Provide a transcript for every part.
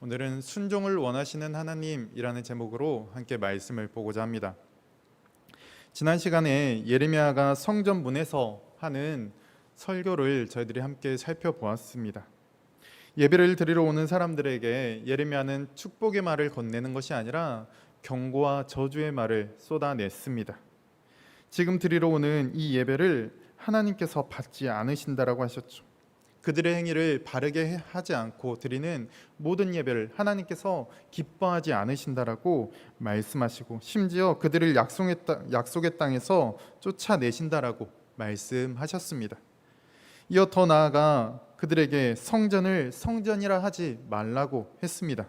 오늘은 순종을 원하시는 하나님이라는 제목으로 함께 말씀을 보고자 합니다. 지난 시간에 예레미야가 성전 문에서 하는 설교를 저희들이 함께 살펴보았습니다. 예배를 드리러 오는 사람들에게 예레미야는 축복의 말을 건네는 것이 아니라 경고와 저주의 말을 쏟아냈습니다. 지금 드리러 오는 이 예배를 하나님께서 받지 않으신다라고 하셨죠. 그들의 행위를 바르게 하지 않고 드리는 모든 예배를 하나님께서 기뻐하지 않으신다라고 말씀하시고 심지어 그들을 약속의, 땅, 약속의 땅에서 쫓아내신다라고 말씀하셨습니다. 이어 더 나아가 그들에게 성전을 성전이라 하지 말라고 했습니다.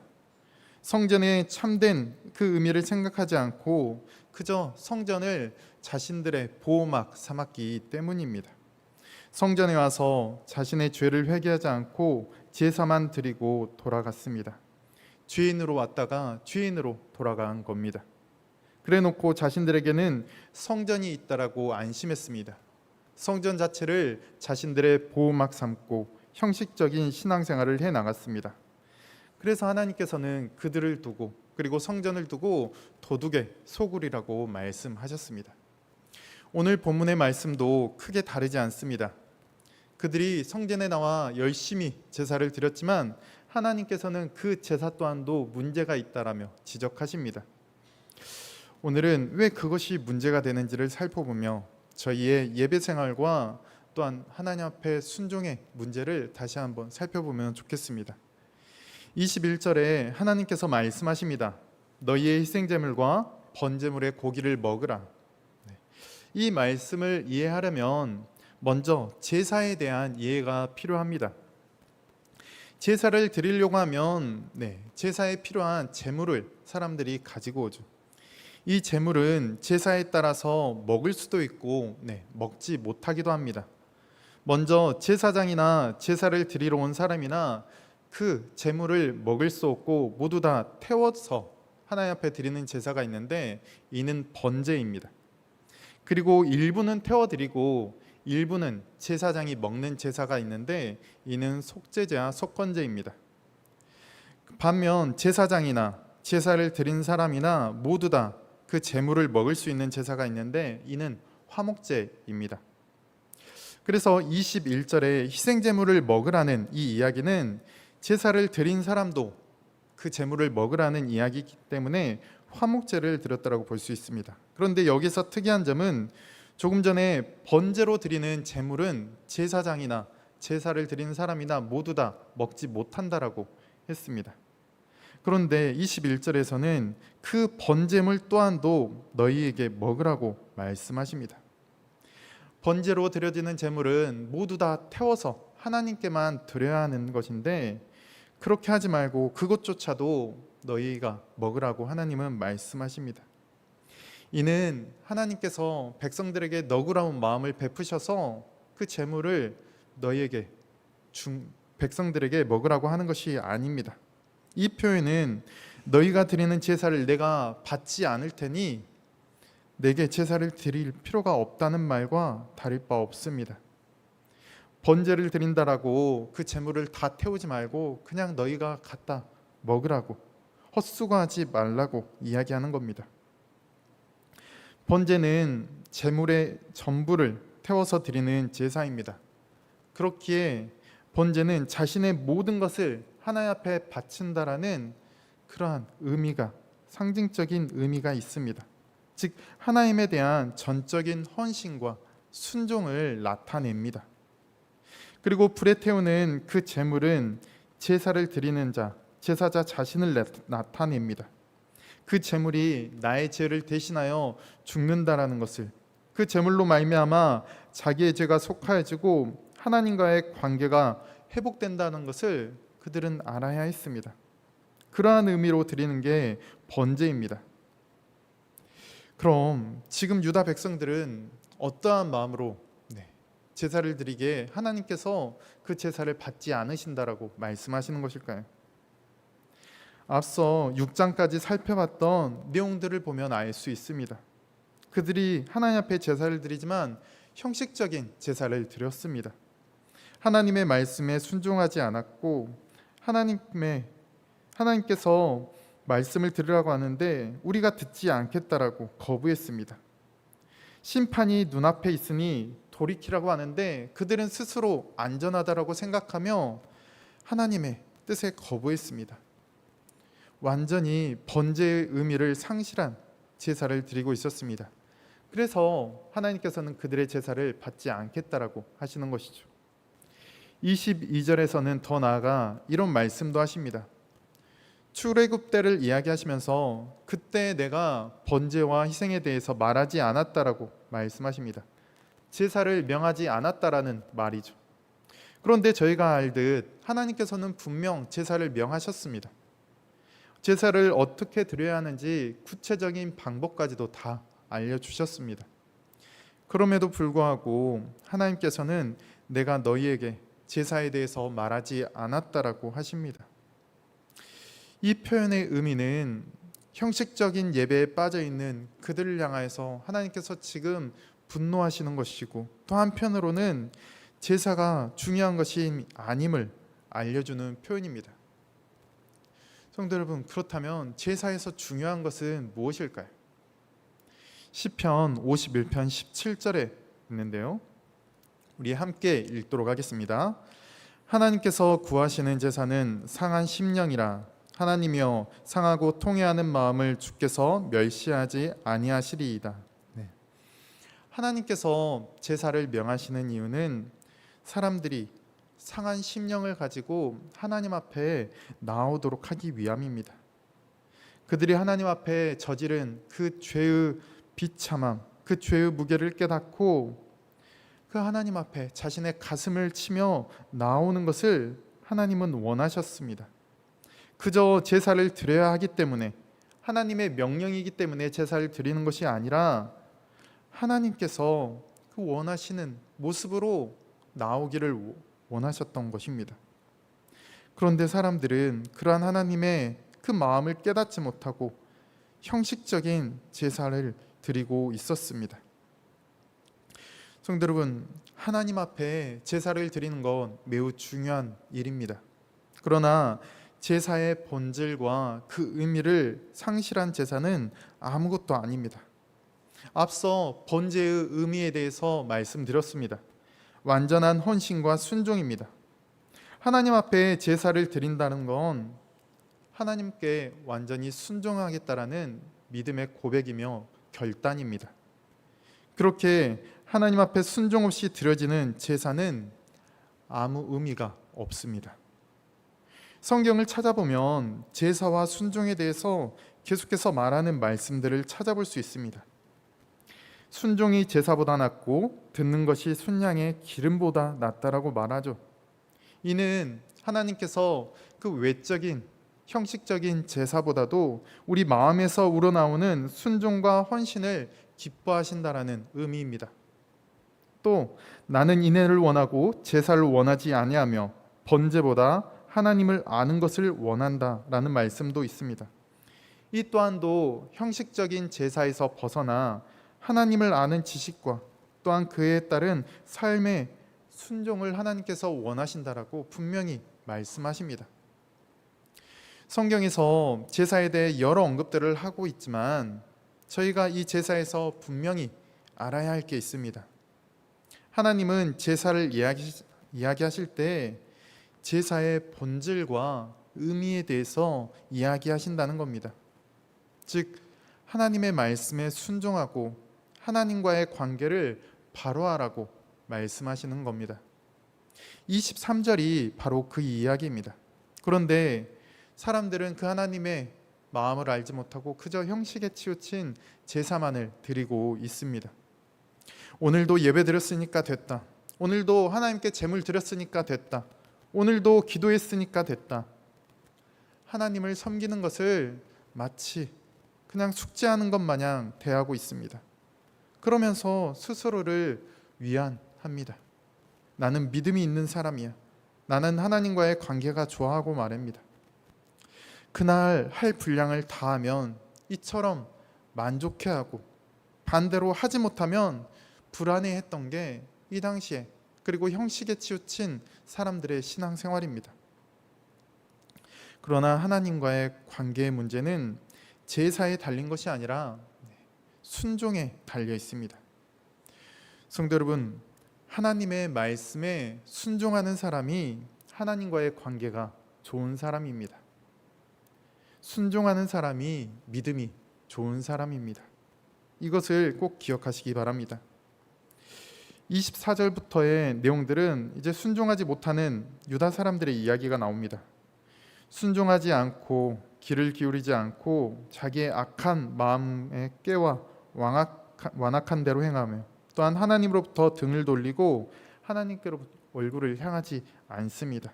성전의 참된 그 의미를 생각하지 않고 그저 성전을 자신들의 보호막 삼았기 때문입니다. 성전에 와서 자신의 죄를 회개하지 않고 제사만 드리고 돌아갔습니다. 죄인으로 왔다가 죄인으로 돌아간 겁니다. 그래놓고 자신들에게는 성전이 있다라고 안심했습니다. 성전 자체를 자신들의 보호막 삼고 형식적인 신앙생활을 해 나갔습니다. 그래서 하나님께서는 그들을 두고 그리고 성전을 두고 도둑의 소굴이라고 말씀하셨습니다. 오늘 본문의 말씀도 크게 다르지 않습니다. 그들이 성전에 나와 열심히 제사를 드렸지만 하나님께서는 그 제사 또한도 문제가 있다라며 지적하십니다. 오늘은 왜 그것이 문제가 되는지를 살펴보며 저희의 예배 생활과 또한 하나님 앞에 순종의 문제를 다시 한번 살펴보면 좋겠습니다. 21절에 하나님께서 말씀하십니다. 너희의 희생제물과 번제물의 고기를 먹으라. 네. 이 말씀을 이해하려면 먼저 제사에 대한 이해가 필요합니다. 제사를 드리려고 하면 네, 제사에 필요한 제물을 사람들이 가지고 오죠. 이 제물은 제사에 따라서 먹을 수도 있고 네, 먹지 못하기도 합니다. 먼저 제사장이나 제사를 드리러 온 사람이나 그 제물을 먹을 수 없고 모두 다 태워서 하나님 앞에 드리는 제사가 있는데 이는 번제입니다. 그리고 일부는 태워 드리고 일부는 제사장이 먹는 제사가 있는데 이는 속죄제와 속건제입니다. 반면 제사장이나 제사를 드린 사람이나 모두 다 그 제물을 먹을 수 있는 제사가 있는데 이는 화목제입니다. 그래서 21절에 희생 제물을 먹으라는 이 이야기는 제사를 드린 사람도 그 제물을 먹으라는 이야기이기 때문에 화목제를 드렸다라고 볼 수 있습니다. 그런데 여기서 특이한 점은 조금 전에 번제로 드리는 제물은 제사장이나 제사를 드리는 사람이나 모두 다 먹지 못한다라고 했습니다. 그런데 21절에서는 그 번제물 또한도 너희에게 먹으라고 말씀하십니다. 번제로 드려지는 제물은 모두 다 태워서 하나님께만 드려야 하는 것인데 그렇게 하지 말고 그것조차도 너희가 먹으라고 하나님은 말씀하십니다. 이는 하나님께서 백성들에게 너그러운 마음을 베푸셔서 그 제물을 너희에게 중, 백성들에게 먹으라고 하는 것이 아닙니다. 이 표현은 너희가 드리는 제사를 내가 받지 않을 테니 내게 제사를 드릴 필요가 없다는 말과 다를 바 없습니다. 번제를 드린다라고 그 제물을 다 태우지 말고 그냥 너희가 갖다 먹으라고 헛수고하지 말라고 이야기하는 겁니다. 번제는 제물의 전부를 태워서 드리는 제사입니다. 그렇기에 번제는 자신의 모든 것을 하나님 앞에 바친다라는 그러한 의미가 상징적인 의미가 있습니다. 즉 하나님에 대한 전적인 헌신과 순종을 나타냅니다. 그리고 불에 태우는 그 제물은 제사를 드리는 자, 제사자 자신을 나타냅니다. 그 제물이 나의 죄를 대신하여 죽는다라는 것을 그 제물로 말미암아 자기의 죄가 속하여지고 하나님과의 관계가 회복된다는 것을 그들은 알아야 했습니다. 그러한 의미로 드리는 게 번제입니다. 그럼 지금 유다 백성들은 어떠한 마음으로 제사를 드리게 하나님께서 그 제사를 받지 않으신다라고 말씀하시는 것일까요? 앞서 6장까지 살펴봤던 내용들을 보면 알 수 있습니다. 그들이 하나님 앞에 제사를 드리지만 형식적인 제사를 드렸습니다. 하나님의 말씀에 순종하지 않았고 하나님의 하나님께서 말씀을 들으라고 하는데 우리가 듣지 않겠다라고 거부했습니다. 심판이 눈앞에 있으니 돌이키라고 하는데 그들은 스스로 안전하다라고 생각하며 하나님의 뜻에 거부했습니다. 완전히 번제의 의미를 상실한 제사를 드리고 있었습니다. 그래서 하나님께서는 그들의 제사를 받지 않겠다라고 하시는 것이죠. 22절에서는 더 나아가 이런 말씀도 하십니다. 출애굽 때를 이야기하시면서 그때 내가 번제와 희생에 대해서 말하지 않았다라고 말씀하십니다. 제사를 명하지 않았다라는 말이죠. 그런데 저희가 알듯 하나님께서는 분명 제사를 명하셨습니다. 제사를 어떻게 드려야 하는지 구체적인 방법까지도 다 알려주셨습니다. 그럼에도 불구하고 하나님께서는 내가 너희에게 제사에 대해서 말하지 않았다라고 하십니다. 이 표현의 의미는 형식적인 예배에 빠져 있는 그들을 향하여서 하나님께서 지금 분노하시는 것이고 또 한편으로는 제사가 중요한 것이 아님을 알려주는 표현입니다. 성도 여러분 그렇다면 제사에서 중요한 것은 무엇일까요? 시편 51편 17절에 있는데요. 우리 함께 읽도록 하겠습니다. 하나님께서 구하시는 제사는 상한 심령이라 하나님이여 상하고 통회하는 마음을 주께서 멸시하지 아니하시리이다. 네. 하나님께서 제사를 명하시는 이유는 사람들이 상한 심령을 가지고 하나님 앞에 나오도록 하기 위함입니다. 그들이 하나님 앞에 저지른 그 죄의 비참함, 그 죄의 무게를 깨닫고 그 하나님 앞에 자신의 가슴을 치며 나오는 것을 하나님은 원하셨습니다. 그저 제사를 드려야 하기 때문에 하나님의 명령이기 때문에 제사를 드리는 것이 아니라 하나님께서 그 원하시는 모습으로 나오기를 원하셨던 것입니다. 그런데 사람들은 그러한 하나님의 그 마음을 깨닫지 못하고 형식적인 제사를 드리고 있었습니다. 성도 여러분, 하나님 앞에 제사를 드리는 건 매우 중요한 일입니다. 그러나 제사의 본질과 그 의미를 상실한 제사는 아무것도 아닙니다. 앞서 번제의 의미에 대해서 말씀드렸습니다. 완전한 헌신과 순종입니다. 하나님 앞에 제사를 드린다는 건 하나님께 완전히 순종하겠다라는 믿음의 고백이며 결단입니다. 그렇게 하나님 앞에 순종 없이 드려지는 제사는 아무 의미가 없습니다. 성경을 찾아보면 제사와 순종에 대해서 계속해서 말하는 말씀들을 찾아볼 수 있습니다. 순종이 제사보다 낫고 듣는 것이 순양의 기름보다 낫다라고 말하죠. 이는 하나님께서 그 외적인 형식적인 제사보다도 우리 마음에서 우러나오는 순종과 헌신을 기뻐하신다라는 의미입니다. 또 나는 인애를 원하고 제사를 원하지 아니하며 번제보다 하나님을 아는 것을 원한다라는 말씀도 있습니다. 이 또한도 형식적인 제사에서 벗어나 하나님을 아는 지식과 또한 그에 따른 삶의 순종을 하나님께서 원하신다라고 분명히 말씀하십니다. 성경에서 제사에 대해 여러 언급들을 하고 있지만 저희가 이 제사에서 분명히 알아야 할 게 있습니다. 하나님은 제사를 이야기, 이야기하실 때 제사의 본질과 의미에 대해서 이야기하신다는 겁니다. 즉 하나님의 말씀에 순종하고 하나님과의 관계를 바로하라고 말씀하시는 겁니다. 23절이 바로 그 이야기입니다. 그런데 사람들은 그 하나님의 마음을 알지 못하고 그저 형식에 치우친 제사만을 드리고 있습니다. 오늘도 예배 드렸으니까 됐다. 오늘도 하나님께 제물 드렸으니까 됐다. 오늘도 기도했으니까 됐다. 하나님을 섬기는 것을 마치 그냥 숙제하는 것 마냥 대하고 있습니다. 그러면서 스스로를 위안합니다. 나는 믿음이 있는 사람이야. 나는 하나님과의 관계가 좋아하고 말입니다. 그날 할 분량을 다하면 이처럼 만족해하고 반대로 하지 못하면 불안해했던 게 이 당시에 그리고 형식에 치우친 사람들의 신앙생활입니다. 그러나 하나님과의 관계의 문제는 제사에 달린 것이 아니라 순종에 달려 있습니다. 성도 여러분, 하나님의 말씀에 순종하는 사람이 하나님과의 관계가 좋은 사람입니다. 순종하는 사람이 믿음이 좋은 사람입니다. 이것을 꼭 기억하시기 바랍니다. 24절부터의 내용들은 이제 순종하지 못하는 유다 사람들의 이야기가 나옵니다. 순종하지 않고 길을 기울이지 않고 자기의 악한 마음에 깨와 완악한 대로 행하며 또한 하나님으로부터 등을 돌리고 하나님께로 얼굴을 향하지 않습니다.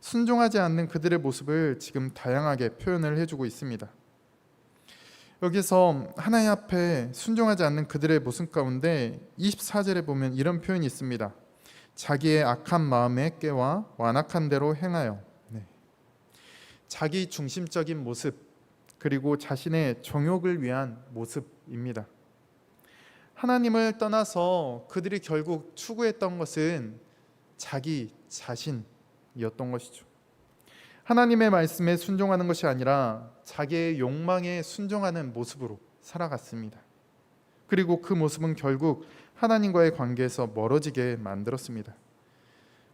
순종하지 않는 그들의 모습을 지금 다양하게 표현을 해주고 있습니다. 여기서 하나님 앞에 순종하지 않는 그들의 모습 가운데 24절에 보면 이런 표현이 있습니다. 자기의 악한 마음에 깨와 완악한 대로 행하여 네. 자기 중심적인 모습 그리고 자신의 정욕을 위한 모습입니다. 하나님을 떠나서 그들이 결국 추구했던 것은 자기 자신이었던 것이죠. 하나님의 말씀에 순종하는 것이 아니라 자기의 욕망에 순종하는 모습으로 살아갔습니다. 그리고 그 모습은 결국 하나님과의 관계에서 멀어지게 만들었습니다.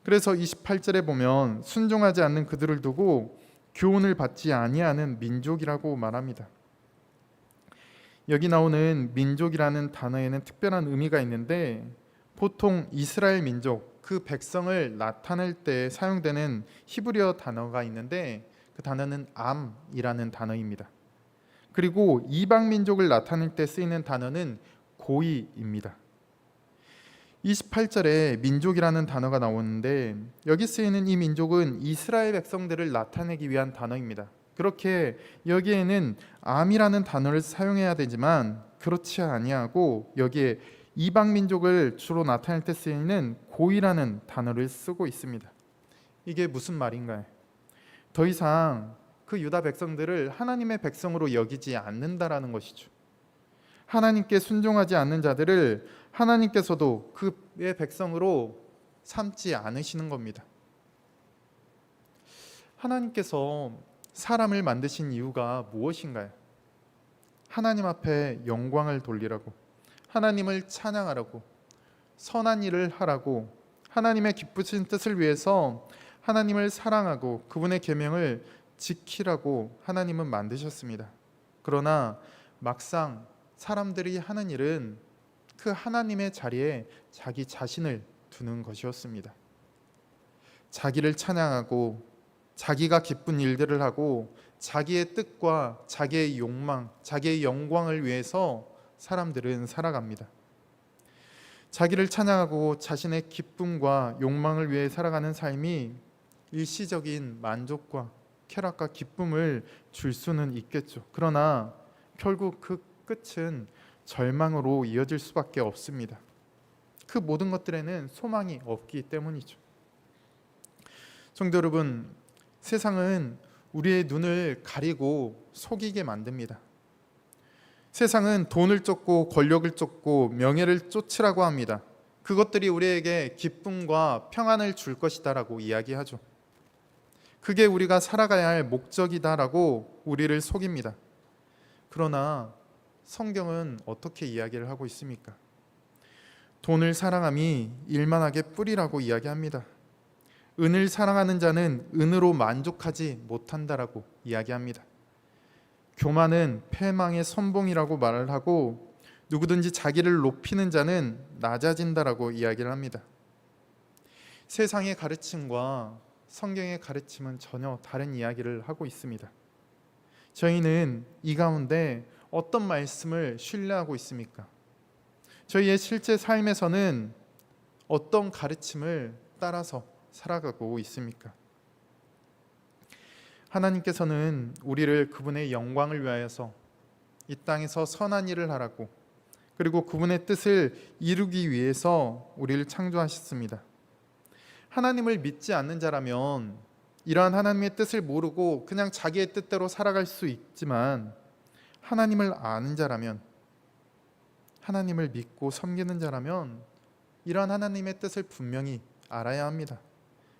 그래서 28절에 보면 순종하지 않는 그들을 두고 교훈을 받지 아니하는 민족이라고 말합니다. 여기 나오는 민족이라는 단어에는 특별한 의미가 있는데 보통 이스라엘 민족 그 백성을 나타낼 때 사용되는 히브리어 단어가 있는데 그 단어는 암이라는 단어입니다. 그리고 이방 민족을 나타낼 때 쓰이는 단어는 고이입니다. 28절에 민족이라는 단어가 나오는데 여기 쓰이는 이 민족은 이스라엘 백성들을 나타내기 위한 단어입니다. 그렇게 여기에는 암이라는 단어를 사용해야 되지만 그렇지 아니하고 여기에 이방 민족을 주로 나타낼 때 쓰이는 고이라는 단어를 쓰고 있습니다. 이게 무슨 말인가요? 더 이상 그 유다 백성들을 하나님의 백성으로 여기지 않는다라는 것이죠. 하나님께 순종하지 않는 자들을 하나님께서도 그의 백성으로 삼지 않으시는 겁니다. 하나님께서 사람을 만드신 이유가 무엇인가요? 하나님 앞에 영광을 돌리라고, 하나님을 찬양하라고, 선한 일을 하라고, 하나님의 기쁘신 뜻을 위해서 하나님을 사랑하고 그분의 계명을 지키라고 하나님은 만드셨습니다. 그러나 막상 사람들이 하는 일은 그 하나님의 자리에 자기 자신을 두는 것이었습니다. 자기를 찬양하고 자기가 기쁜 일들을 하고 자기의 뜻과 자기의 욕망, 자기의 영광을 위해서 사람들은 살아갑니다. 자기를 찬양하고 자신의 기쁨과 욕망을 위해 살아가는 삶이 일시적인 만족과 쾌락과 기쁨을 줄 수는 있겠죠. 그러나 결국 그 끝은 절망으로 이어질 수밖에 없습니다. 그 모든 것들에는 소망이 없기 때문이죠. 성도 여러분, 세상은 우리의 눈을 가리고 속이게 만듭니다. 세상은 돈을 쫓고 권력을 쫓고 명예를 쫓으라고 합니다. 그것들이 우리에게 기쁨과 평안을 줄 것이다라고 이야기하죠. 그게 우리가 살아가야 할 목적이다라고 우리를 속입니다. 그러나 성경은 어떻게 이야기를 하고 있습니까? 돈을 사랑함이 일만하게 뿌리라고 이야기합니다. 은을 사랑하는 자는 은으로 만족하지 못한다라고 이야기합니다. 교만은 패망의 선봉이라고 말을 하고 누구든지 자기를 높이는 자는 낮아진다라고 이야기를 합니다. 세상의 가르침과 성경의 가르침은 전혀 다른 이야기를 하고 있습니다. 저희는 이 가운데 어떤 말씀을 신뢰하고 있습니까? 저희의 실제 삶에서는 어떤 가르침을 따라서 살아가고 있습니까? 하나님께서는 우리를 그분의 영광을 위하여서 이 땅에서 선한 일을 하라고 그리고 그분의 뜻을 이루기 위해서 우리를 창조하셨습니다. 하나님을 믿지 않는 자라면 이러한 하나님의 뜻을 모르고 그냥 자기의 뜻대로 살아갈 수 있지만 하나님을 아는 자라면 하나님을 믿고 섬기는 자라면 이러한 하나님의 뜻을 분명히 알아야 합니다.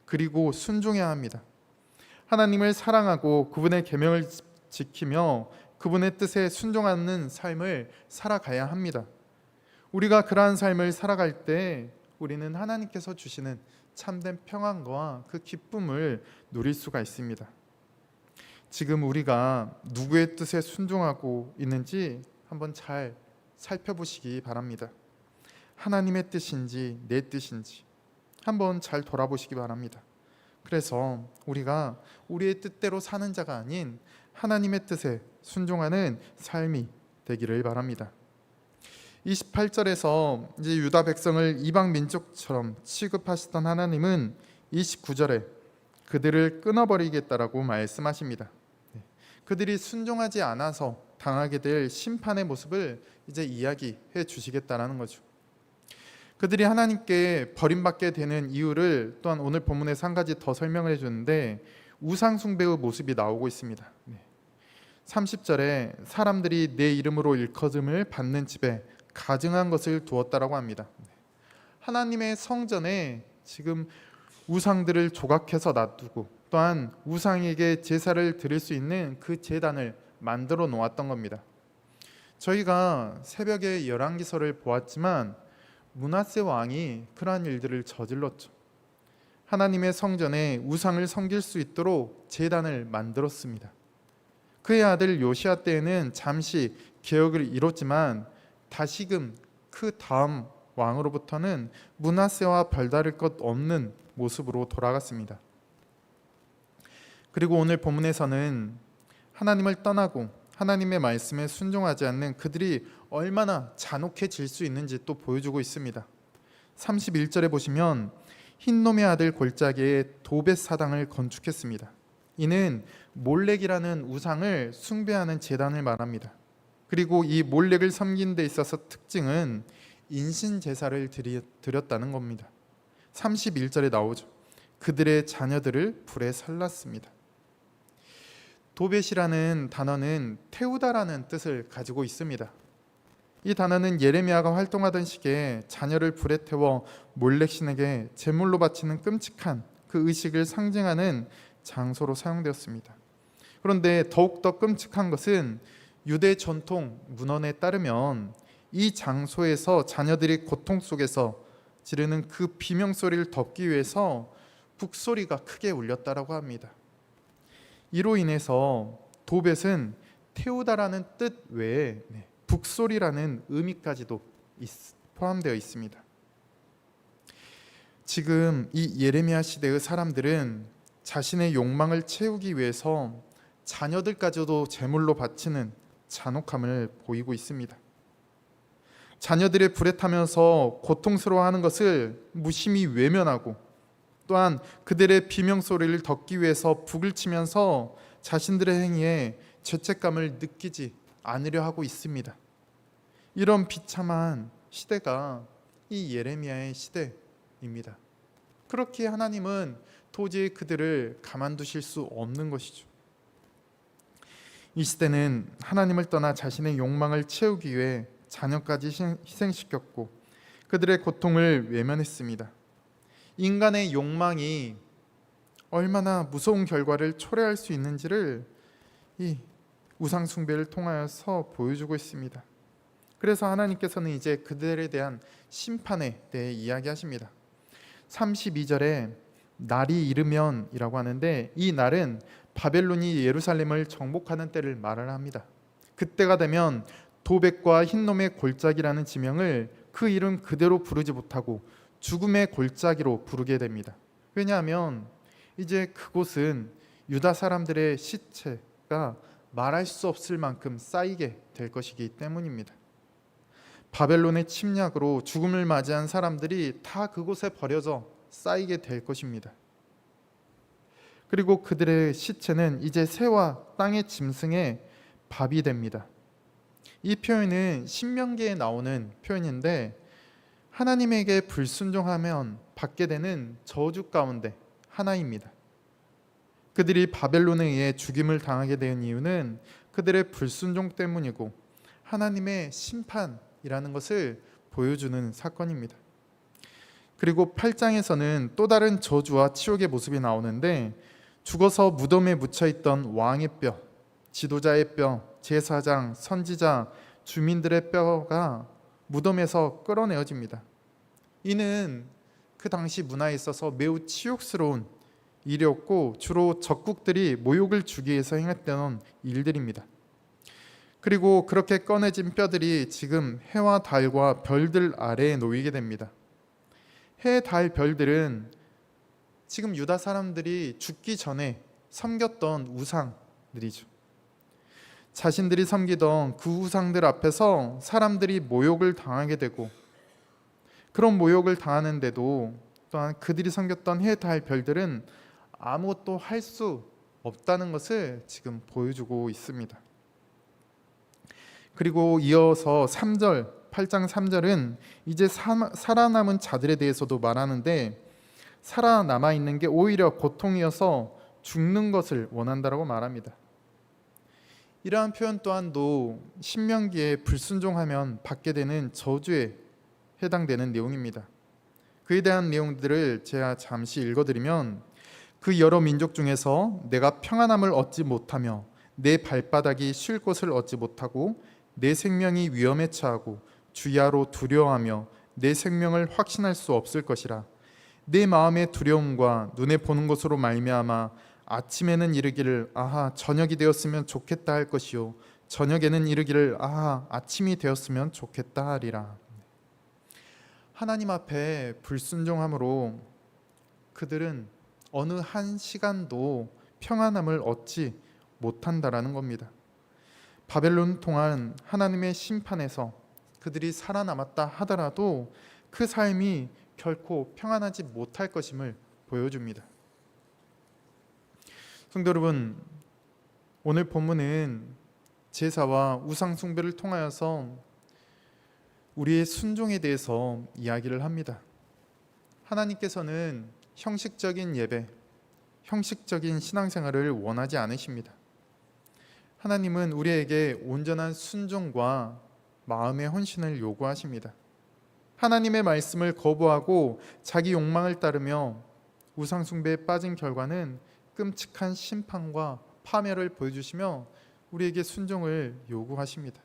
그리고 순종해야 합니다. 하나님을 사랑하고 그분의 계명을 지- 지키며 그분의 뜻에 순종하는 삶을 살아가야 합니다. 우리가 그러한 삶을 살아갈 때 우리는 하나님께서 주시는 참된 평안과 그 기쁨을 누릴 수가 있습니다. 지금 우리가 누구의 뜻에 순종하고 있는지 한번 잘 살펴보시기 바랍니다. 하나님의 뜻인지 내 뜻인지 한번 잘 돌아보시기 바랍니다. 그래서 우리가 우리의 뜻대로 사는 자가 아닌 하나님의 뜻에 순종하는 삶이 되기를 바랍니다. 28절에서 이제 유다 백성을 이방 민족처럼 취급하시던 하나님은 29절에 그들을 끊어버리겠다라고 말씀하십니다. 네. 그들이 순종하지 않아서 당하게 될 심판의 모습을 이제 이야기해 주시겠다라는 거죠. 그들이 하나님께 버림받게 되는 이유를 또한 오늘 본문에서 한 가지 더 설명을 해주는데 우상 숭배의 모습이 나오고 있습니다. 네. 30절에 사람들이 내 이름으로 일컬음을 받는 집에 가증한 것을 두었다라고 합니다. 네. 하나님의 성전에 지금 우상들을 조각해서 놔두고 또한 우상에게 제사를 드릴 수 있는 그 제단을 만들어 놓았던 겁니다. 저희가 새벽에 열왕기서를 보았지만 문하세 왕이 그러한 일들을 저질렀죠. 하나님의 성전에 우상을 섬길 수 있도록 제단을 만들었습니다. 그의 아들 요시아 때에는 잠시 개혁을 이뤘지만 다시금 그 다음 왕으로부터는 문하세와 별다를 것 없는 모습으로 돌아갔습니다. 그리고 오늘 본문에서는 하나님을 떠나고 하나님의 말씀에 순종하지 않는 그들이 얼마나 잔혹해질 수 있는지 또 보여주고 있습니다. 31절에 보시면 흰놈의 아들 골짜기에 도벳 사당을 건축했습니다. 이는 몰렉이라는 우상을 숭배하는 제단을 말합니다. 그리고 이 몰렉을 섬긴 데 있어서 특징은 인신 제사를 드렸다는 겁니다. 31절에 나오죠. 그들의 자녀들을 불에 살랐습니다. 도벳이라는 단어는 태우다라는 뜻을 가지고 있습니다. 이 단어는 예레미야가 활동하던 시기에 자녀를 불에 태워 몰렉 신에게 제물로 바치는 끔찍한 그 의식을 상징하는 장소로 사용되었습니다. 그런데 더욱더 끔찍한 것은 유대 전통 문헌에 따르면 이 장소에서 자녀들이 고통 속에서 지르는 그 비명 소리를 덮기 위해서 북소리가 크게 울렸다라고 합니다. 이로 인해서 도벳은 태우다라는 뜻 외에 네, 북소리라는 의미까지도 있, 포함되어 있습니다. 지금 이 예레미야 시대의 사람들은 자신의 욕망을 채우기 위해서 자녀들까지도 제물로 바치는 잔혹함을 보이고 있습니다. 자녀들의 불에 타면서 고통스러워하는 것을 무심히 외면하고 또한 그들의 비명 소리를 덮기 위해서 북을 치면서 자신들의 행위에 죄책감을 느끼지 않으려 하고 있습니다. 이런 비참한 시대가 이 예레미야의 시대입니다. 그렇게 하나님은 도저히 그들을 가만두실 수 없는 것이죠. 이 시대는 하나님을 떠나 자신의 욕망을 채우기 위해 자녀까지 희생시켰고 그들의 고통을 외면했습니다. 인간의 욕망이 얼마나 무서운 결과를 초래할 수 있는지를 이 우상 숭배를 통하여서 보여주고 있습니다. 그래서 하나님께서는 이제 그들에 대한 심판에 대해 이야기하십니다. 32절에 날이 이르면이라고 하는데 이 날은 바벨론이 예루살렘을 정복하는 때를 말을 합니다. 그때가 되면 도백과 흰놈의 골짜기라는 지명을 그 이름 그대로 부르지 못하고 죽음의 골짜기로 부르게 됩니다. 왜냐하면 이제 그곳은 유다 사람들의 시체가 말할 수 없을 만큼 쌓이게 될 것이기 때문입니다. 바벨론의 침략으로 죽음을 맞이한 사람들이 다 그곳에 버려져 쌓이게 될 것입니다. 그리고 그들의 시체는 이제 새와 땅의 짐승의 밥이 됩니다. 이 표현은 신명기에 나오는 표현인데 하나님에게 불순종하면 받게 되는 저주 가운데 하나입니다. 그들이 바벨론에 의해 죽임을 당하게 된 이유는 그들의 불순종 때문이고 하나님의 심판이라는 것을 보여주는 사건입니다. 그리고 8장에서는 또 다른 저주와 치욕의 모습이 나오는데 죽어서 무덤에 묻혀 있던 왕의 뼈, 지도자의 뼈, 제사장, 선지자, 주민들의 뼈가 무덤에서 끌어내어집니다. 이는 그 당시 문화에 있어서 매우 치욕스러운 일이었고 주로 적국들이 모욕을 주기 위해서 행했던 일들입니다. 그리고 그렇게 꺼내진 뼈들이 지금 해와 달과 별들 아래에 놓이게 됩니다. 해, 달, 별들은 지금 유다 사람들이 죽기 전에 섬겼던 우상들이죠. 자신들이 섬기던 그 우상들 앞에서 사람들이 모욕을 당하게 되고 그런 모욕을 당하는데도 또한 그들이 섬겼던 해, 달, 별들은 아무것도 할 수 없다는 것을 지금 보여주고 있습니다. 그리고 이어서 3절, 8장 3절은 이제 사- 살아남은 자들에 대해서도 말하는데 살아남아 있는 게 오히려 고통이어서 죽는 것을 원한다라고 말합니다. 이러한 표현 또한도 신명기에 불순종하면 받게 되는 저주에 해당되는 내용입니다. 그에 대한 내용들을 제가 잠시 읽어드리면 그 여러 민족 중에서 내가 평안함을 얻지 못하며 내 발바닥이 쉴 곳을 얻지 못하고 내 생명이 위험에 처하고 주야로 두려워하며 내 생명을 확신할 수 없을 것이라. 내 마음의 두려움과 눈에 보는 것으로 말미암아 아침에는 이르기를 아하 저녁이 되었으면 좋겠다 할 것이요. 저녁에는 이르기를 아하 아침이 되었으면 좋겠다 하리라 하나님 앞에 불순종함으로 그들은 어느 한 시간도 평안함을 얻지 못한다라는 겁니다. 바벨론 통한 하나님의 심판에서 그들이 살아남았다 하더라도 그 삶이 결코 평안하지 못할 것임을 보여줍니다. 성도 여러분, 오늘 본문은 제사와 우상 숭배를 통하여서 우리의 순종에 대해서 이야기를 합니다. 하나님께서는 형식적인 예배, 형식적인 신앙생활을 원하지 않으십니다. 하나님은 우리에게 온전한 순종과 마음의 헌신을 요구하십니다. 하나님의 말씀을 거부하고 자기 욕망을 따르며 우상 숭배에 빠진 결과는 끔찍한 심판과 파멸을 보여주시며 우리에게 순종을 요구하십니다.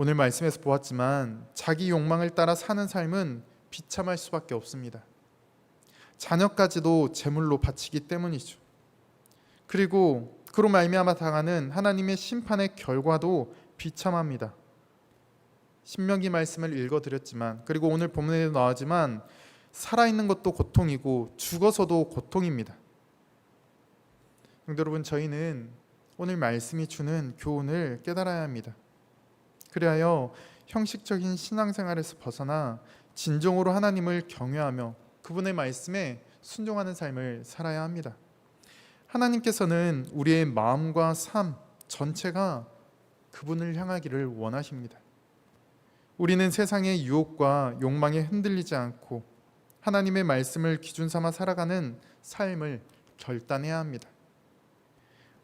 오늘 말씀에서 보았지만 자기 욕망을 따라 사는 삶은 비참할 수밖에 없습니다. 자녀까지도 제물로 바치기 때문이죠. 그리고 그로 말미암아 당하는 하나님의 심판의 결과도 비참합니다. 신명기 말씀을 읽어 드렸지만 그리고 오늘 본문에도 나왔지만 살아 있는 것도 고통이고 죽어서도 고통입니다. 여러분 저희는 오늘 말씀이 주는 교훈을 깨달아야 합니다. 그리하여 형식적인 신앙생활에서 벗어나 진정으로 하나님을 경외하며 그분의 말씀에 순종하는 삶을 살아야 합니다. 하나님께서는 우리의 마음과 삶 전체가 그분을 향하기를 원하십니다. 우리는 세상의 유혹과 욕망에 흔들리지 않고 하나님의 말씀을 기준 삼아 살아가는 삶을 결단해야 합니다.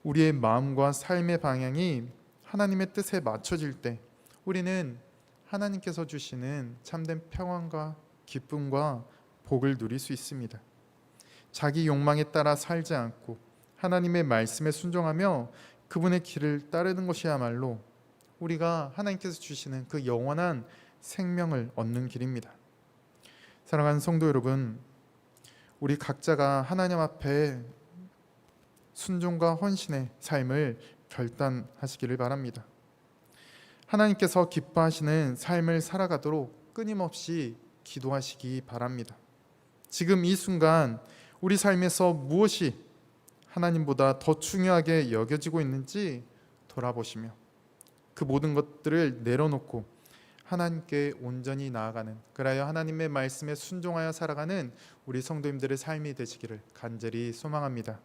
우리의 마음과 삶의 방향이 하나님의 뜻에 맞춰질 때 우리는 하나님께서 주시는 참된 평안과 기쁨과 복을 누릴 수 있습니다. 자기 욕망에 따라 살지 않고 하나님의 말씀에 순종하며 그분의 길을 따르는 것이야말로 우리가 하나님께서 주시는 그 영원한 생명을 얻는 길입니다. 사랑하는 성도 여러분, 우리 각자가 하나님 앞에 순종과 헌신의 삶을 결단하시기를 바랍니다. 하나님께서 기뻐하시는 삶을 살아가도록 끊임없이 기도하시기 바랍니다. 지금 이 순간 우리 삶에서 무엇이 하나님보다 더 중요하게 여겨지고 있는지 돌아보시며 그 모든 것들을 내려놓고 하나님께 온전히 나아가는 그라여 하나님의 말씀에 순종하여 살아가는 우리 성도님들의 삶이 되시기를 간절히 소망합니다.